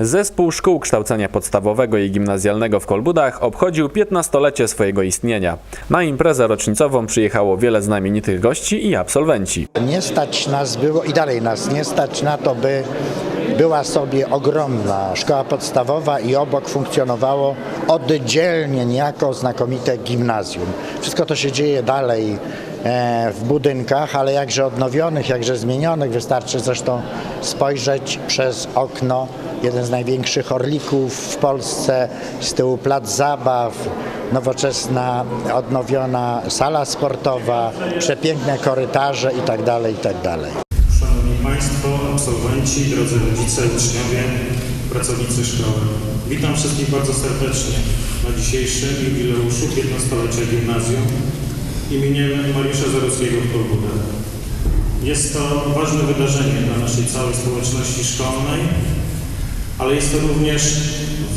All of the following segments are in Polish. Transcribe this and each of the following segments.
Zespół Szkół Kształcenia Podstawowego i Gimnazjalnego w Kolbudach obchodził 15-lecie swojego istnienia. Na imprezę rocznicową przyjechało wiele znamienitych gości i absolwenci. Nie stać nas było i dalej nas nie stać na to, by była sobie ogromna szkoła podstawowa i obok funkcjonowało oddzielnie niejako znakomite gimnazjum. Wszystko to się dzieje dalej e, w budynkach, ale jakże odnowionych, jakże zmienionych. Wystarczy zresztą spojrzeć przez okno. Jeden z największych orlików w Polsce, z tyłu plac zabaw, nowoczesna, odnowiona sala sportowa, przepiękne korytarze itd. itd. Szanowni Państwo, absolwenci, drodzy rodzice, uczniowie, pracownicy szkoły. Witam wszystkich bardzo serdecznie na dzisiejszym jubileuszu 15-lecia gimnazjum imieniem Mariusza Zaruskiego w Kolbudach. Jest to ważne wydarzenie dla naszej całej społeczności szkolnej, ale jest to również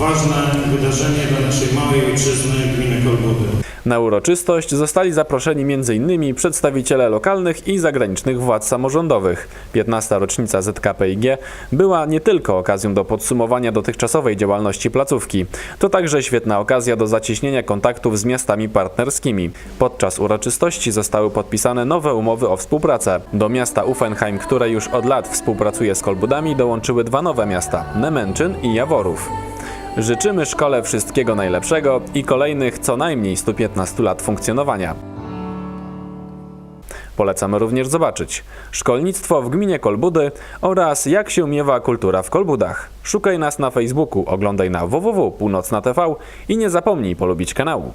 ważne wydarzenie dla naszej małej ojczyzny gminy Kolbudy. Na uroczystość zostali zaproszeni m.in. przedstawiciele lokalnych i zagranicznych władz samorządowych. 15. rocznica ZKPIG była nie tylko okazją do podsumowania dotychczasowej działalności placówki, to także świetna okazja do zacieśnienia kontaktów z miastami partnerskimi. Podczas uroczystości zostały podpisane nowe umowy o współpracę. Do miasta Uffenheim, które już od lat współpracuje z Kolbudami, dołączyły dwa nowe miasta Nemęczyn i Jaworów. Życzymy szkole wszystkiego najlepszego i kolejnych co najmniej 115 lat funkcjonowania. Polecamy również zobaczyć szkolnictwo w gminie Kolbudy oraz jak się miewa kultura w Kolbudach. Szukaj nas na Facebooku, oglądaj na www.północna.tv i nie zapomnij polubić kanału.